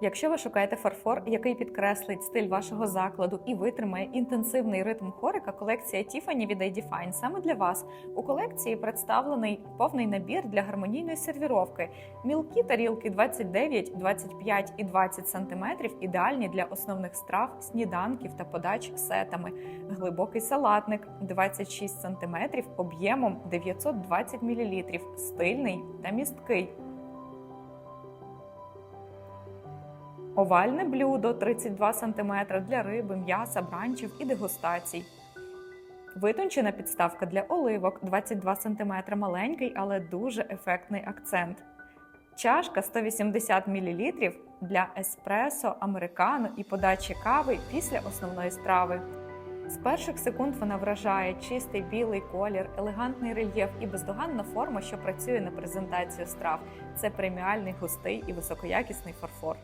Якщо ви шукаєте фарфор, який підкреслить стиль вашого закладу і витримає інтенсивний ритм хорика, колекція Tiffany від ID Fine саме для вас. У колекції представлений повний набір для гармонійної сервіровки. Мілкі тарілки 29, 25 і 20 см ідеальні для основних страв, сніданків та подач сетами. Глибокий салатник 26 см об'ємом 920 мл, стильний та місткий. Овальне блюдо 32 см для риби, м'яса, бранчів і дегустацій. Витончена підставка для оливок 22 см маленький, але дуже ефектний акцент. Чашка 180 мл для еспресо, американо і подачі кави після основної страви. З перших секунд вона вражає чистий білий колір, елегантний рельєф і бездоганна форма, що працює на презентацію страв. Це преміальний густий і високоякісний фарфор.